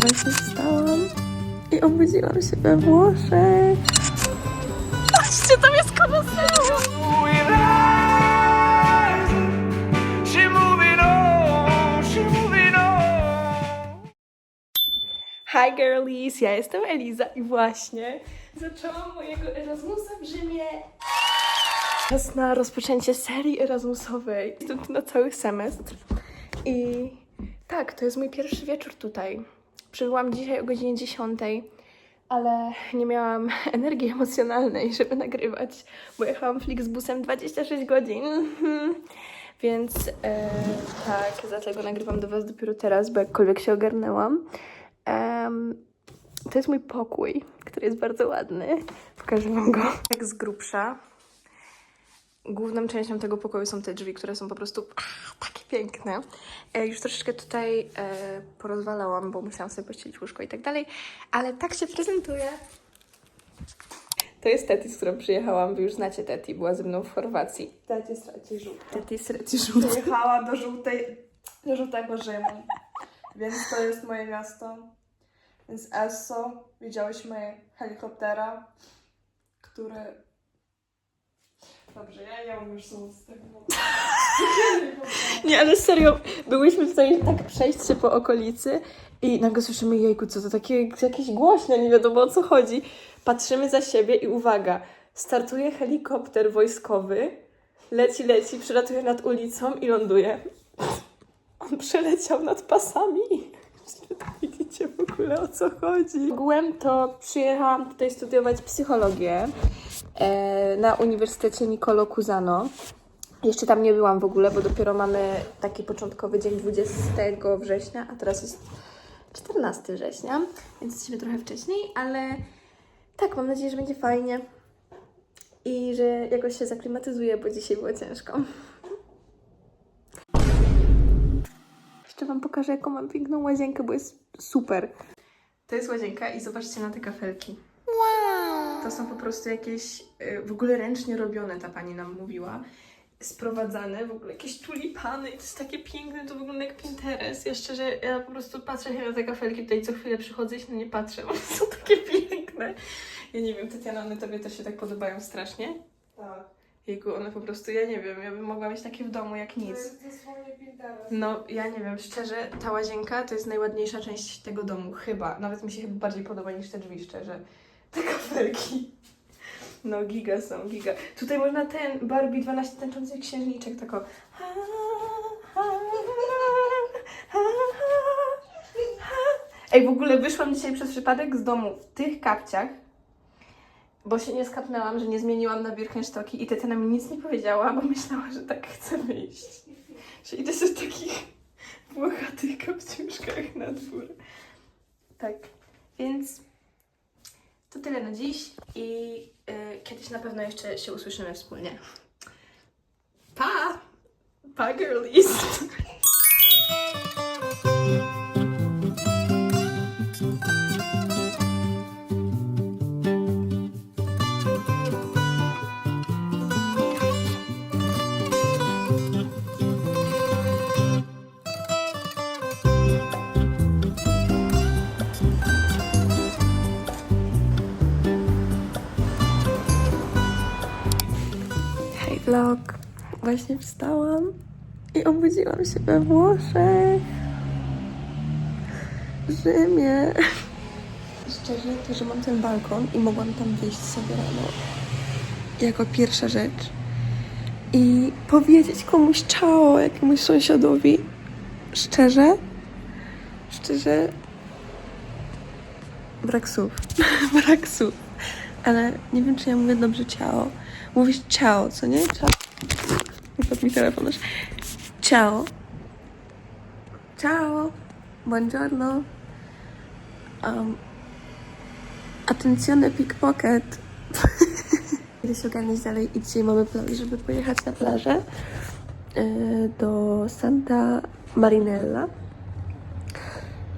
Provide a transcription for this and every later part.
Właśnie wstałam i obudziłam się we Włoszech. Patrzcie, tam jest koloseum! Moving on. Hi girlies, ja jestem Eliza i właśnie zaczęłam mojego Erasmusa w Rzymie. Czas na rozpoczęcie serii Erasmusowej. Jestem tu na cały semestr i tak, to jest mój pierwszy wieczór tutaj. Przybyłam dzisiaj o godzinie 10, ale nie miałam energii emocjonalnej, żeby nagrywać, bo jechałam Flixbusem 26 godzin. Więc e, tak, dlatego nagrywam do Was dopiero teraz, bo jakkolwiek się ogarnęłam. To jest mój pokój, który jest bardzo ładny. Pokażę Wam go. Tak z grubsza. Główną częścią tego pokoju są te drzwi, które są po prostu takie piękne. E, już troszeczkę tutaj e, porozwalałam, bo musiałam sobie pościelić łóżko i tak dalej, ale tak się prezentuje. To jest Teti, z którą przyjechałam. Wy już znacie Teti, była ze mną w Chorwacji. Tety straci żółte. Teti Sreci żółty. Pojechała do żółtej, do żółtego Rzymu. Więc to jest moje miasto. Więc Esso, widziałyśmy helikoptera, który... Dobrze, ja nie mam już słów z tego. Nie, ale serio, byłyśmy tutaj tak przejść się po okolicy i nagle słyszymy, jejku, co to takie jakieś głośne, nie wiadomo o co chodzi. Patrzymy za siebie i uwaga, startuje helikopter wojskowy, leci, leci, przelatuje nad ulicą i ląduje. On przeleciał nad pasami. Widzicie w ogóle o co chodzi. Ogółem to przyjechałam tutaj studiować psychologię e, na Uniwersytecie Nicolo Cusano. Jeszcze tam nie byłam w ogóle, bo dopiero mamy taki początkowy dzień 20 września, a teraz jest 14 września, więc jesteśmy trochę wcześniej, ale tak, mam nadzieję, że będzie fajnie i że jakoś się zaklimatyzuję, bo dzisiaj było ciężko. Wam pokażę, jaką mam piękną łazienkę, bo jest super. To jest łazienka i zobaczcie na te kafelki. To są po prostu jakieś y, w ogóle ręcznie robione, ta pani nam mówiła. Sprowadzane, w ogóle jakieś tulipany, i to jest takie piękne, to wygląda jak Pinterest. Ja szczerze, ja po prostu patrzę się na te kafelki, tutaj co chwilę przychodzę i się na nie patrzę, one są takie piękne. Ja nie wiem, Tatiana, one tobie też się tak podobają strasznie? Tak. Jego one po prostu, ja nie wiem, ja bym mogła mieć takie w domu jak To nic. jest dosłownie Pinterest. No, ja nie wiem, szczerze, ta łazienka to jest najładniejsza część tego domu, chyba. Nawet mi się chyba bardziej podoba niż te drzwi, szczerze. Te kafelki. No, giga są, giga. Tutaj można ten Barbie 12 tańczących księżniczek, tako. Ej, w ogóle wyszłam dzisiaj przez przypadek z domu w tych kapciach, bo się nie skapnęłam, że nie zmieniłam na Birkenstocki i Tetiana mi nic nie powiedziała, bo myślała, że tak chcę wyjść. Że idę sobie w takich włochatych kapciuszkach na dwór. Tak, więc to tyle na dziś i y, kiedyś na pewno jeszcze się usłyszymy wspólnie. Pa! Pa, girlies! Właśnie wstałam i obudziłam się we Włoszech. Rzymie. Szczerze, to, że mam ten balkon i mogłam tam wyjść sobie rano jako pierwsza rzecz i powiedzieć komuś ciao, jakiemuś sąsiadowi. Szczerze, szczerze, brak słów. brak słów. Ale nie wiem, czy ja mówię dobrze ciao. Mówisz ciao, co nie? Ciao. Wypadł mi telefon już. Ciao. Ciao. Buongiorno. Um, attenzione pickpocket. Idę się dalej i dzisiaj mamy plan, żeby pojechać na plażę e, do Santa Marinella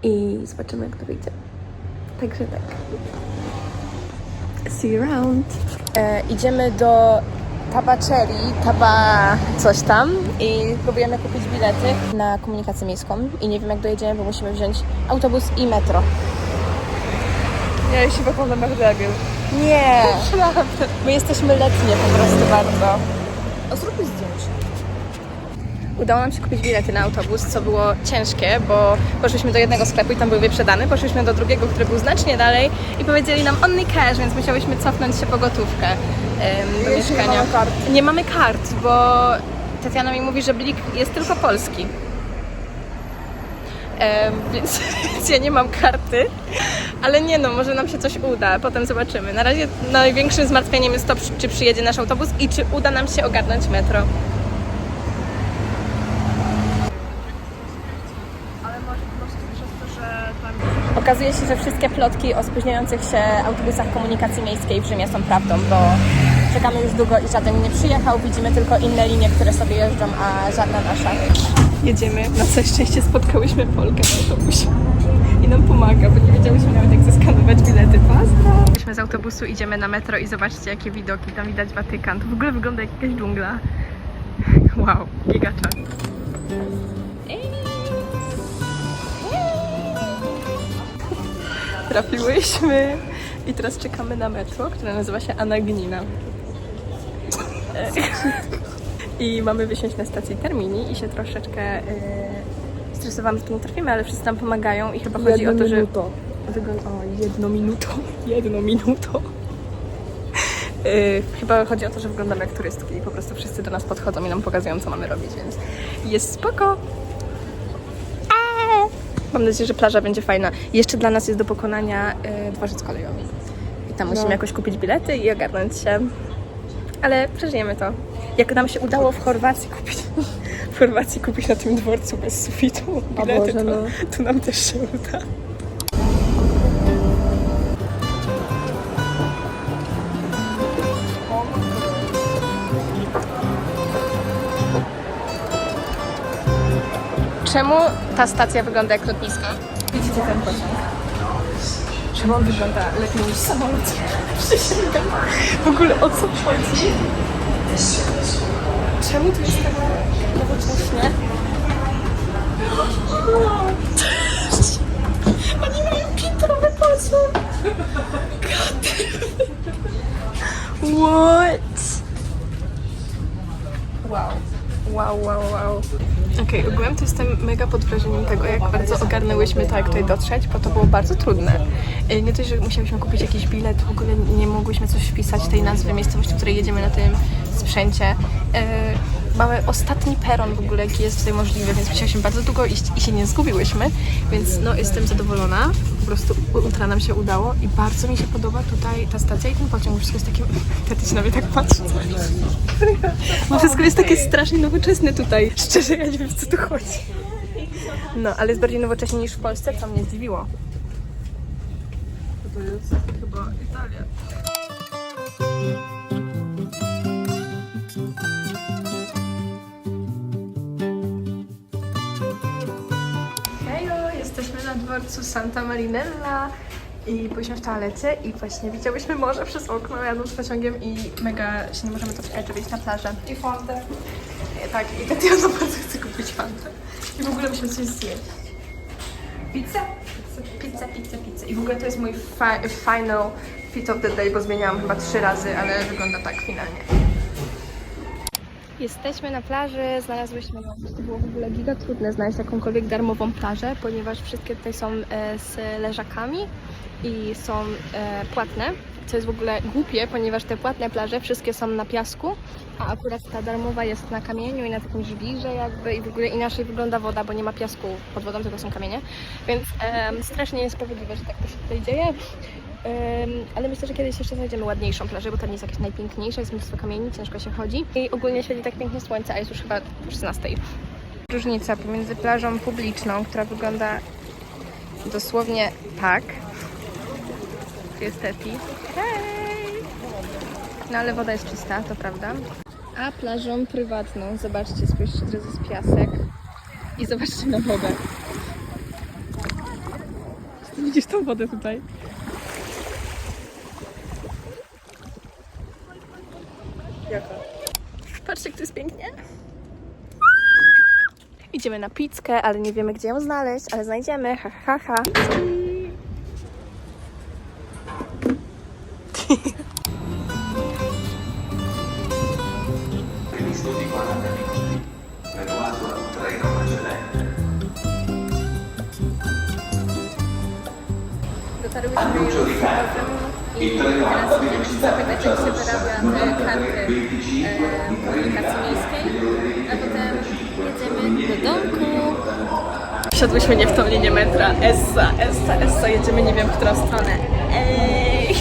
i zobaczymy jak to wyjdzie. Także tak. See you around. E, idziemy do Tabaceri, Taba coś tam i próbujemy kupić bilety na komunikację miejską i nie wiem jak dojedziemy, bo musimy wziąć autobus i metro. Ja się wyglądam jak debil. Nie! My jesteśmy letnie po prostu bardzo. O, zróbmy zdjęcie. Udało nam się kupić bilety na autobus, co było ciężkie, bo poszliśmy do jednego sklepu i tam były wyprzedane, poszliśmy do drugiego, który był znacznie dalej i powiedzieli nam only cash, więc musiałyśmy cofnąć się po gotówkę do Jeśli nie mieszkania. mamy kart. Nie mamy kart, bo Tatiana mi mówi, że blik jest tylko polski. Więc ja nie mam karty, ale nie no, może nam się coś uda, potem zobaczymy. Na razie największym zmartwieniem jest to, czy przyjedzie nasz autobus i czy uda nam się ogarnąć metro. Ale może po prostu przez to, że tam Okazuje się, że wszystkie plotki o spóźniających się autobusach komunikacji miejskiej w Rzymie są prawdą, bo czekamy już długo i żaden nie przyjechał. Widzimy tylko inne linie, które sobie jeżdżą, a żadna nasza. Jedziemy. Na całe szczęście spotkałyśmy Polkę w autobusie. I nam pomaga, bo nie wiedziałyśmy nawet jak zeskanować bilety. Pozdro! Jesteśmy z autobusu, idziemy na metro i zobaczcie jakie widoki. Tam widać Watykan. To w ogóle wygląda jak jakaś dżungla. Wow, gigacza. Trafiłyśmy i teraz czekamy na metro, które nazywa się Anagnina. E, I mamy wysiąść na stacji Termini i się troszeczkę e, stresowałam, że tu nie trafimy, ale wszyscy nam pomagają i chyba chodzi o to, że... Wygląda... O, jedno minuto. Jedno minuto. Yy, chyba chodzi o to, że wyglądamy jak turystki i po prostu wszyscy do nas podchodzą i nam pokazują, co mamy robić, więc jest spoko. Mam nadzieję, że plaża będzie fajna. Jeszcze dla nas jest do pokonania y, dworzec kolejowy. I tam musimy No. jakoś kupić bilety i ogarnąć się. Ale przeżyjemy to. Jak nam się udało w Chorwacji kupić, w Chorwacji kupić na tym dworcu bez sufitu bilety, Boże, to, no. to nam też się uda. Czemu ta stacja wygląda jak lotnisko? Widzicie ten pociąg? Czemu on wygląda lepiej niż samolot? Przysięgam. W ogóle o co chodzi? Czemu tu jest tak nowocześnie? Okej, ogółem to jestem mega pod wrażeniem tego, jak bardzo ogarnęłyśmy to, jak tutaj dotrzeć, bo to było bardzo trudne. Y, Nie dość, że musiałyśmy kupić jakiś bilet, w ogóle nie mogłyśmy coś wpisać tej nazwy miejscowości, w której jedziemy na tym sprzęcie. Y, Mamy ostatni peron w ogóle, jaki jest tutaj możliwy, więc musiałyśmy bardzo długo iść i się nie zgubiłyśmy, więc no jestem zadowolona. Po prostu ultra nam się udało i bardzo mi się podoba tutaj ta stacja i ten pociąg. Wszystko jest takie... Tety się na mnie tak patrzy. Bo wszystko jest takie strasznie nowoczesne tutaj. Szczerze, ja nie wiem, co tu chodzi. No, ale jest bardziej nowocześnie niż w Polsce, co mnie zdziwiło. to jest chyba Italia. Dworcu Santa Marinella i byliśmy w toalecie i właśnie widziałyśmy morze przez okno jadąc pociągiem i mega się nie możemy doczekać, żeby iść na plażę. I fantę. E, Tak, i Tatiana bardzo chce kupić fantę. I w ogóle musimy coś zjeść. Pizza? Pizza, pizza, pizza. I w ogóle to jest mój fi- final fit of the day, bo zmieniałam chyba trzy razy, ale wygląda tak finalnie. Jesteśmy na plaży, znalazłyśmy, no, to było w ogóle giga trudne znaleźć jakąkolwiek darmową plażę, ponieważ wszystkie tutaj są e, z leżakami i są e, płatne, co jest w ogóle głupie, ponieważ te płatne plaże wszystkie są na piasku, a akurat ta darmowa jest na kamieniu i na takim żwirze jakby i w ogóle inaczej wygląda woda, bo nie ma piasku pod wodą, tylko są kamienie, więc strasznie niesprawiedliwe, że tak to się tutaj dzieje. Ale myślę, że kiedyś jeszcze znajdziemy ładniejszą plażę, bo ta nie jest jakaś najpiękniejsza, jest mnóstwo kamieni, ciężko się chodzi. I ogólnie świeci tak pięknie słońce, a jest już chyba 16. Różnica pomiędzy plażą publiczną, która wygląda dosłownie tak. Tu jest Tepi. Hej! No ale woda jest czysta, to prawda. A plażą prywatną, zobaczcie, spójrzcie, teraz jest piasek. I zobaczcie na wodę. Widzisz tą wodę tutaj? Idziemy na pizzkę, ale nie wiemy gdzie ją znaleźć, ale znajdziemy. Ha, ha, ha. ha. Studi 40 minuti. Fermato al treno precedente. Annuncio di carte. Il treno a velocità tracciato 63 25 di Trenitalia a potem jedziemy do domku. Wsiadłyśmy nie w tą linię metra. Essa, Essa, Essa, jedziemy nie wiem w którą stronę. Ej!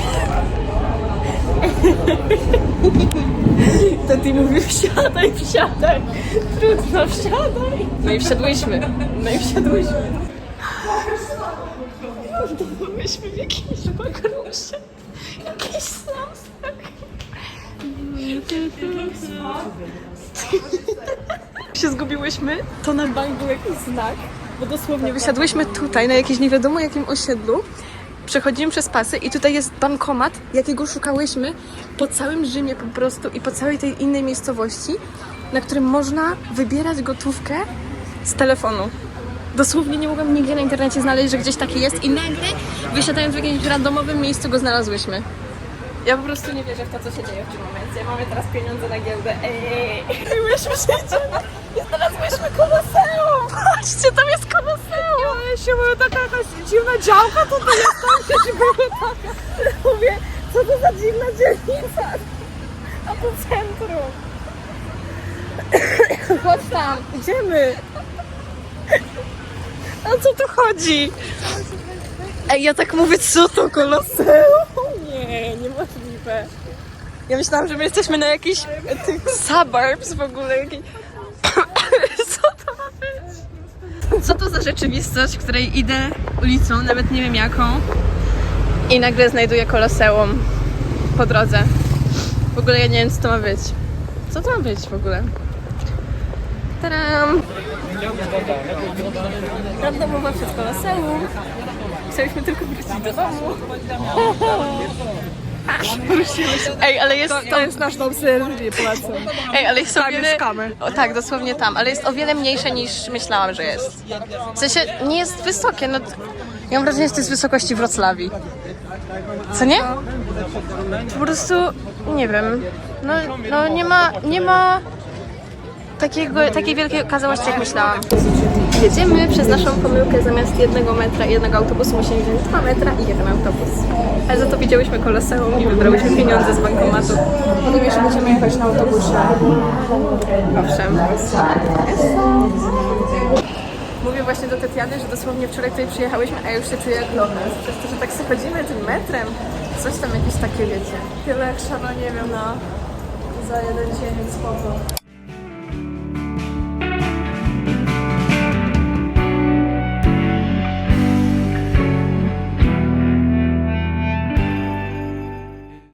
To ty mówił wsiadaj, wsiadaj. Trudno, wsiadaj. No i wsiadłyśmy. No i wsiadłyśmy. Byliśmy w jakimś bagrusie. Jakiś slamstak. się zgubiłyśmy, to na bank był jakiś znak, bo dosłownie wysiadłyśmy tutaj, na jakimś nie wiadomo jakim osiedlu, przechodzimy przez pasy i tutaj jest bankomat, jakiego szukałyśmy po całym Rzymie po prostu i po całej tej innej miejscowości, na którym można wybierać gotówkę z telefonu. Dosłownie nie mogłam nigdzie na internecie znaleźć, że gdzieś taki jest i nagle wysiadając w jakimś randomowym miejscu go znalazłyśmy. Ja po prostu nie wierzę w to, co się dzieje w tym momencie. Mamy teraz pieniądze na giełdę. Ej, myśmy wszędzie i znalazłyśmy koloseum. Patrzcie, tam jest koloseum. Ja się mówię, taka jakaś dziwna działka tutaj jest, tam się było taka. Mówię, co to za dziwna dzielnica? A to centrum. Chodź tam, idziemy. O co tu chodzi? Ej, ja tak mówię, co to koloseum? Nie, niemożliwe. Ja myślałam, że my jesteśmy na jakichś tych suburbs w ogóle. Jakiej... Co to ma być? Co to za rzeczywistość, w której idę ulicą, nawet nie wiem jaką i nagle znajduję koloseum po drodze. W ogóle ja nie wiem, co to ma być. Co to ma być w ogóle? Tadam! Randomowa przed koloseum. Chcieliśmy tylko wrócić do domu. Ej, ale jest to, jest nasz dom serdecznie polecam. Ej, ale jest o Tam wiele... mieszkamy. O, tak, dosłownie tam, ale jest o wiele mniejsze niż myślałam, że jest. W sensie nie jest wysokie, no... Ja mam wrażenie, że to jest wysokości Wrocławii. Co nie? Po prostu, nie wiem, no, no nie ma, nie ma takiego, takiej wielkiej okazałości, jak myślałam. Jedziemy przez naszą pomyłkę zamiast jednego metra i jednego autobusu musimy wziąć dwa metra i jeden autobus. Ale za to widziałyśmy koloseum i wybrałyśmy pieniądze z bankomatu. Potem jeszcze będziemy jechać na autobusie. Owszem. Mówię właśnie do Tetiany, że dosłownie wczoraj tutaj przyjechałyśmy, a ja już się czuję jak. Przez to, że tak sobie chodzimy tym metrem. Coś tam jakieś takie, wiecie. Tyle jak nie wiem, na za jeden dzień, spoko.